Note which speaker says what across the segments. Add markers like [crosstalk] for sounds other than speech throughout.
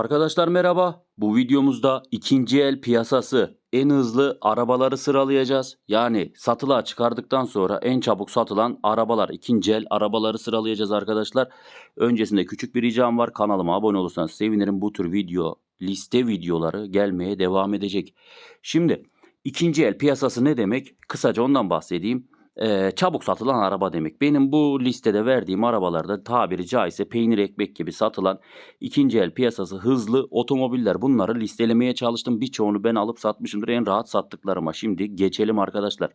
Speaker 1: Arkadaşlar merhaba. Bu videomuzda ikinci el piyasası en hızlı arabaları sıralayacağız. Yani satılığa çıkardıktan sonra en çabuk satılan arabalar, ikinci el arabaları sıralayacağız arkadaşlar. Öncesinde küçük bir ricam var. Kanalıma abone olursanız sevinirim. Bu tür video, liste videoları gelmeye devam edecek. Şimdi ikinci el piyasası ne demek? Kısaca ondan bahsedeyim. Ee, çabuk satılan araba demek. Benim bu listede verdiğim arabalarda tabiri caizse peynir ekmek gibi satılan ikinci el piyasası hızlı otomobiller. Bunları listelemeye çalıştım. Birçoğunu ben alıp satmışımdır en rahat sattıklarıma. Şimdi geçelim arkadaşlar.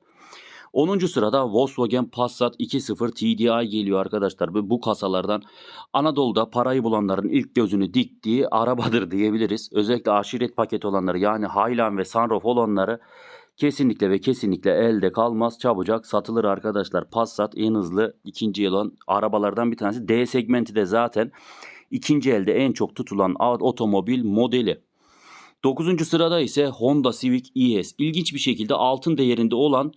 Speaker 1: 10. sırada Volkswagen Passat 2.0 TDI geliyor arkadaşlar. Bu kasalardan Anadolu'da parayı bulanların ilk gözünü diktiği arabadır [laughs] diyebiliriz. Özellikle aşiret paket olanları yani Highline ve Sunroof olanları kesinlikle ve kesinlikle elde kalmaz. Çabucak satılır arkadaşlar. Passat en hızlı ikinci el olan arabalardan bir tanesi. D segmenti de zaten ikinci elde en çok tutulan otomobil modeli. 9. sırada ise Honda Civic ES. İlginç bir şekilde altın değerinde olan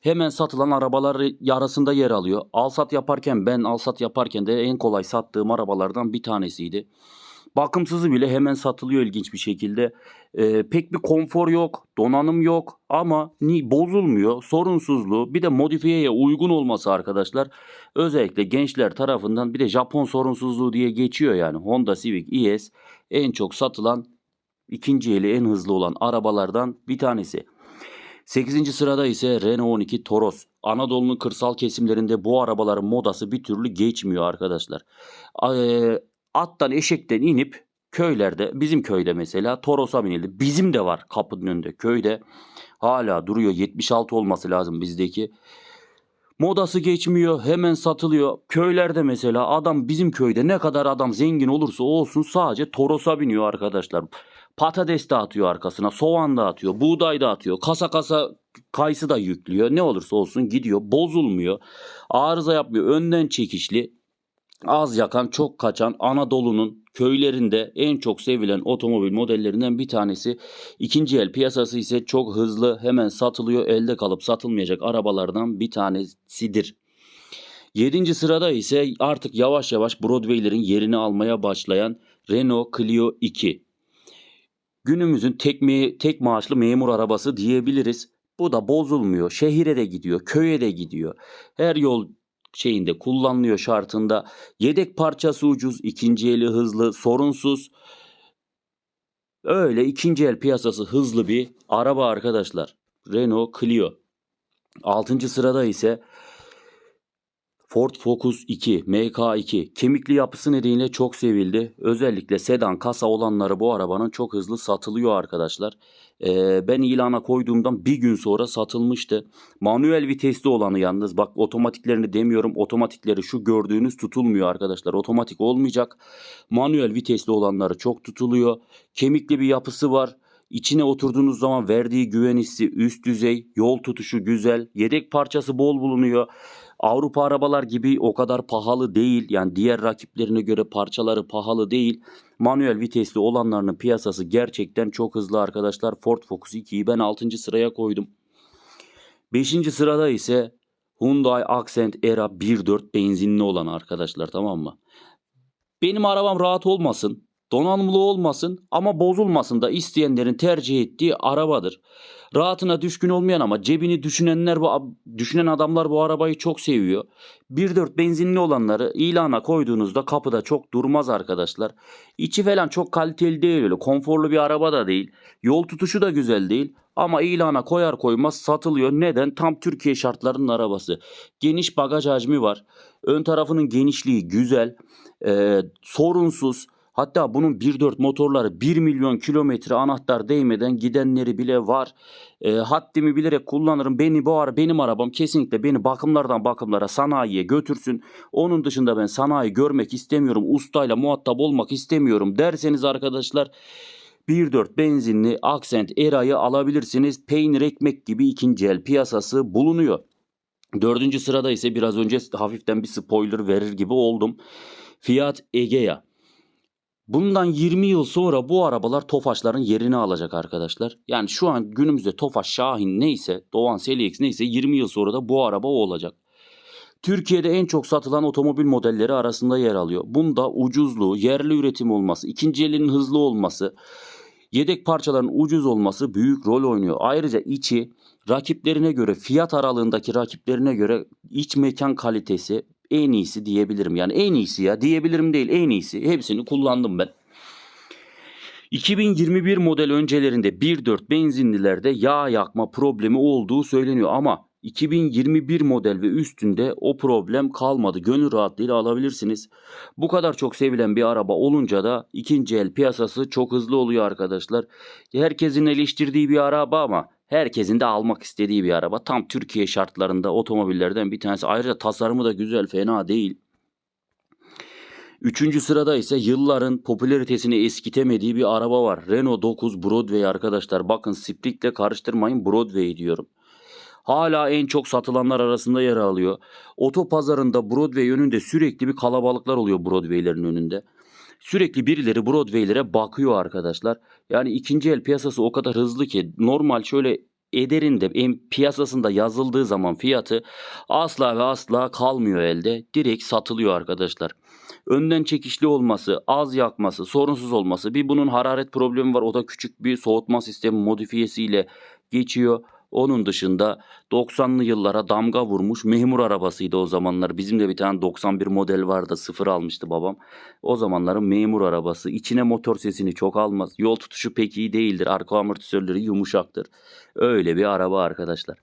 Speaker 1: hemen satılan arabalar arasında yer alıyor. Alsat yaparken ben alsat yaparken de en kolay sattığım arabalardan bir tanesiydi. Bakımsızı bile hemen satılıyor ilginç bir şekilde. Ee, pek bir konfor yok, donanım yok ama ni bozulmuyor. Sorunsuzluğu bir de modifiyeye uygun olması arkadaşlar. Özellikle gençler tarafından bir de Japon sorunsuzluğu diye geçiyor yani. Honda Civic ES en çok satılan ikinci eli en hızlı olan arabalardan bir tanesi. 8. sırada ise Renault 12 Toros. Anadolu'nun kırsal kesimlerinde bu arabaların modası bir türlü geçmiyor arkadaşlar. Ee, attan eşekten inip köylerde bizim köyde mesela Toros'a binildi. Bizim de var kapının önünde köyde. Hala duruyor 76 olması lazım bizdeki. Modası geçmiyor hemen satılıyor. Köylerde mesela adam bizim köyde ne kadar adam zengin olursa olsun sadece Toros'a biniyor arkadaşlar. Patates de atıyor arkasına, soğan da atıyor, buğday da atıyor, kasa kasa kayısı da yüklüyor. Ne olursa olsun gidiyor, bozulmuyor, arıza yapmıyor, önden çekişli, az yakan, çok kaçan Anadolu'nun köylerinde en çok sevilen otomobil modellerinden bir tanesi. İkinci el piyasası ise çok hızlı, hemen satılıyor, elde kalıp satılmayacak arabalardan bir tanesidir. 7. sırada ise artık yavaş yavaş Broadway'lerin yerini almaya başlayan Renault Clio 2 günümüzün tek, me- tek maaşlı memur arabası diyebiliriz. Bu da bozulmuyor. Şehire de gidiyor, köye de gidiyor. Her yol şeyinde kullanılıyor şartında. Yedek parçası ucuz, ikinci eli hızlı, sorunsuz. Öyle ikinci el piyasası hızlı bir araba arkadaşlar. Renault Clio. 6. sırada ise Ford Focus 2, MK2 kemikli yapısı nedeniyle çok sevildi. Özellikle sedan kasa olanları bu arabanın çok hızlı satılıyor arkadaşlar. Ee, ben ilana koyduğumdan bir gün sonra satılmıştı. Manuel vitesli olanı yalnız bak otomatiklerini demiyorum. Otomatikleri şu gördüğünüz tutulmuyor arkadaşlar. Otomatik olmayacak. Manuel vitesli olanları çok tutuluyor. Kemikli bir yapısı var. İçine oturduğunuz zaman verdiği güven hissi üst düzey, yol tutuşu güzel, yedek parçası bol bulunuyor. Avrupa arabalar gibi o kadar pahalı değil. Yani diğer rakiplerine göre parçaları pahalı değil. Manuel vitesli olanlarının piyasası gerçekten çok hızlı arkadaşlar. Ford Focus 2'yi ben 6. sıraya koydum. 5. sırada ise Hyundai Accent Era 1.4 benzinli olan arkadaşlar tamam mı? Benim arabam rahat olmasın, donanımlı olmasın ama bozulmasın da isteyenlerin tercih ettiği arabadır. Rahatına düşkün olmayan ama cebini düşünenler bu düşünen adamlar bu arabayı çok seviyor. 1.4 benzinli olanları ilana koyduğunuzda kapıda çok durmaz arkadaşlar. İçi falan çok kaliteli değil öyle konforlu bir araba da değil. Yol tutuşu da güzel değil. Ama ilana koyar koymaz satılıyor. Neden? Tam Türkiye şartlarının arabası. Geniş bagaj hacmi var. Ön tarafının genişliği güzel. Ee, sorunsuz. Hatta bunun 1.4 motorları 1 milyon kilometre anahtar değmeden gidenleri bile var. E, haddimi bilerek kullanırım. Beni bu ara benim arabam kesinlikle beni bakımlardan bakımlara sanayiye götürsün. Onun dışında ben sanayi görmek istemiyorum. Ustayla muhatap olmak istemiyorum derseniz arkadaşlar 1.4 benzinli Accent Era'yı alabilirsiniz. Peynir ekmek gibi ikinci el piyasası bulunuyor. Dördüncü sırada ise biraz önce hafiften bir spoiler verir gibi oldum. Fiat Egea. Bundan 20 yıl sonra bu arabalar Tofaş'ların yerini alacak arkadaşlar. Yani şu an günümüzde Tofaş, Şahin neyse, Doğan Selix neyse 20 yıl sonra da bu araba o olacak. Türkiye'de en çok satılan otomobil modelleri arasında yer alıyor. Bunda ucuzluğu, yerli üretim olması, ikinci elinin hızlı olması, yedek parçaların ucuz olması büyük rol oynuyor. Ayrıca içi rakiplerine göre fiyat aralığındaki rakiplerine göre iç mekan kalitesi en iyisi diyebilirim. Yani en iyisi ya diyebilirim değil en iyisi. Hepsini kullandım ben. 2021 model öncelerinde 1.4 benzinlilerde yağ yakma problemi olduğu söyleniyor ama 2021 model ve üstünde o problem kalmadı. Gönül rahatlığıyla alabilirsiniz. Bu kadar çok sevilen bir araba olunca da ikinci el piyasası çok hızlı oluyor arkadaşlar. Herkesin eleştirdiği bir araba ama herkesin de almak istediği bir araba. Tam Türkiye şartlarında otomobillerden bir tanesi. Ayrıca tasarımı da güzel, fena değil. Üçüncü sırada ise yılların popülaritesini eskitemediği bir araba var. Renault 9 Broadway arkadaşlar. Bakın Sprint'le karıştırmayın Broadway diyorum. Hala en çok satılanlar arasında yer alıyor. Oto pazarında Broadway önünde sürekli bir kalabalıklar oluyor Broadway'lerin önünde. Sürekli birileri Broadway'lere bakıyor arkadaşlar. Yani ikinci el piyasası o kadar hızlı ki normal şöyle Eder'in de en piyasasında yazıldığı zaman fiyatı asla ve asla kalmıyor elde. Direkt satılıyor arkadaşlar. Önden çekişli olması, az yakması, sorunsuz olması. Bir bunun hararet problemi var. O da küçük bir soğutma sistemi modifiyesiyle geçiyor. Onun dışında 90'lı yıllara damga vurmuş memur arabasıydı o zamanlar. Bizim de bir tane 91 model vardı sıfır almıştı babam. O zamanların memur arabası. İçine motor sesini çok almaz. Yol tutuşu pek iyi değildir. Arka amortisörleri yumuşaktır. Öyle bir araba arkadaşlar.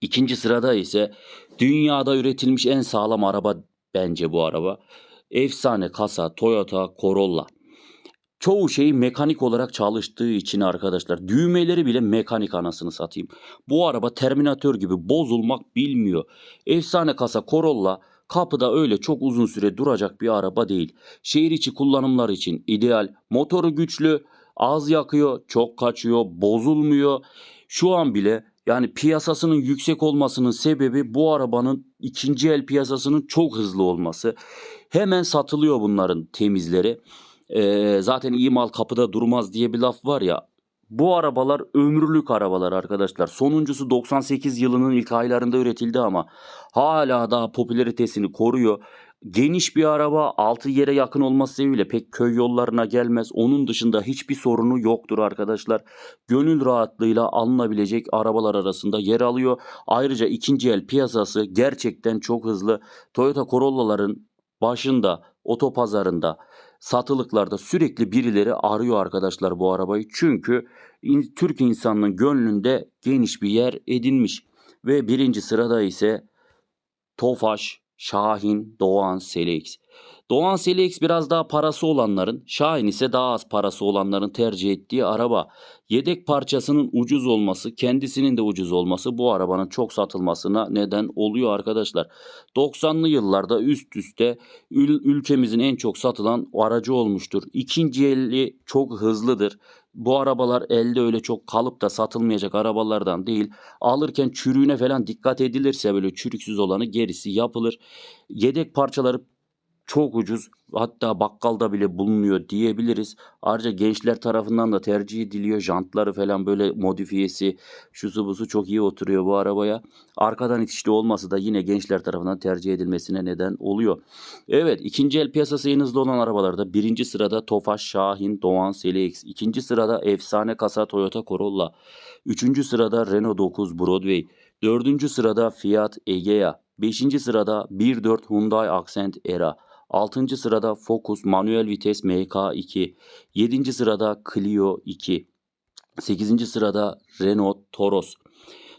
Speaker 1: İkinci sırada ise dünyada üretilmiş en sağlam araba bence bu araba. Efsane kasa Toyota Corolla. Çoğu şeyi mekanik olarak çalıştığı için arkadaşlar düğmeleri bile mekanik anasını satayım. Bu araba Terminator gibi bozulmak bilmiyor. Efsane kasa Corolla kapıda öyle çok uzun süre duracak bir araba değil. Şehir içi kullanımlar için ideal. Motoru güçlü, az yakıyor, çok kaçıyor, bozulmuyor. Şu an bile yani piyasasının yüksek olmasının sebebi bu arabanın ikinci el piyasasının çok hızlı olması. Hemen satılıyor bunların temizleri. Ee, zaten iyi mal kapıda durmaz diye bir laf var ya. Bu arabalar ömürlük arabalar arkadaşlar. Sonuncusu 98 yılının ilk aylarında üretildi ama hala daha popülaritesini koruyor. Geniş bir araba, altı yere yakın olması sebebiyle pek köy yollarına gelmez. Onun dışında hiçbir sorunu yoktur arkadaşlar. Gönül rahatlığıyla alınabilecek arabalar arasında yer alıyor. Ayrıca ikinci el piyasası gerçekten çok hızlı. Toyota Corolla'ların başında otopazarında satılıklarda sürekli birileri arıyor arkadaşlar bu arabayı. Çünkü in- Türk insanının gönlünde geniş bir yer edinmiş. Ve birinci sırada ise Tofaş, Şahin, Doğan, Selex. Doğan Selex biraz daha parası olanların, Şahin ise daha az parası olanların tercih ettiği araba. Yedek parçasının ucuz olması, kendisinin de ucuz olması bu arabanın çok satılmasına neden oluyor arkadaşlar. 90'lı yıllarda üst üste ül- ülkemizin en çok satılan aracı olmuştur. İkinci eli çok hızlıdır. Bu arabalar elde öyle çok kalıp da satılmayacak arabalardan değil. Alırken çürüğüne falan dikkat edilirse böyle çürüksüz olanı gerisi yapılır. Yedek parçaları çok ucuz hatta bakkalda bile bulunuyor diyebiliriz. Ayrıca gençler tarafından da tercih ediliyor. Jantları falan böyle modifiyesi şusu busu çok iyi oturuyor bu arabaya. Arkadan itişli olması da yine gençler tarafından tercih edilmesine neden oluyor. Evet ikinci el piyasası en hızlı olan arabalarda birinci sırada Tofaş, Şahin, Doğan, Selex. ikinci sırada efsane kasa Toyota Corolla. Üçüncü sırada Renault 9 Broadway. Dördüncü sırada Fiat Egea. Beşinci sırada 1.4 Hyundai Accent Era. 6. sırada Focus manuel vites MK2. 7. sırada Clio 2. 8. sırada Renault Toros.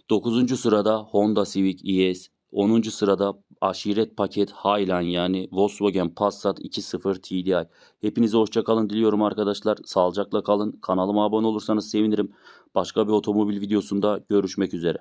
Speaker 1: 9. sırada Honda Civic ES. 10. sırada aşiret paket Highline yani Volkswagen Passat 2.0 TDI. Hepinize hoşça kalın diliyorum arkadaşlar. Sağlıcakla kalın. Kanalıma abone olursanız sevinirim. Başka bir otomobil videosunda görüşmek üzere.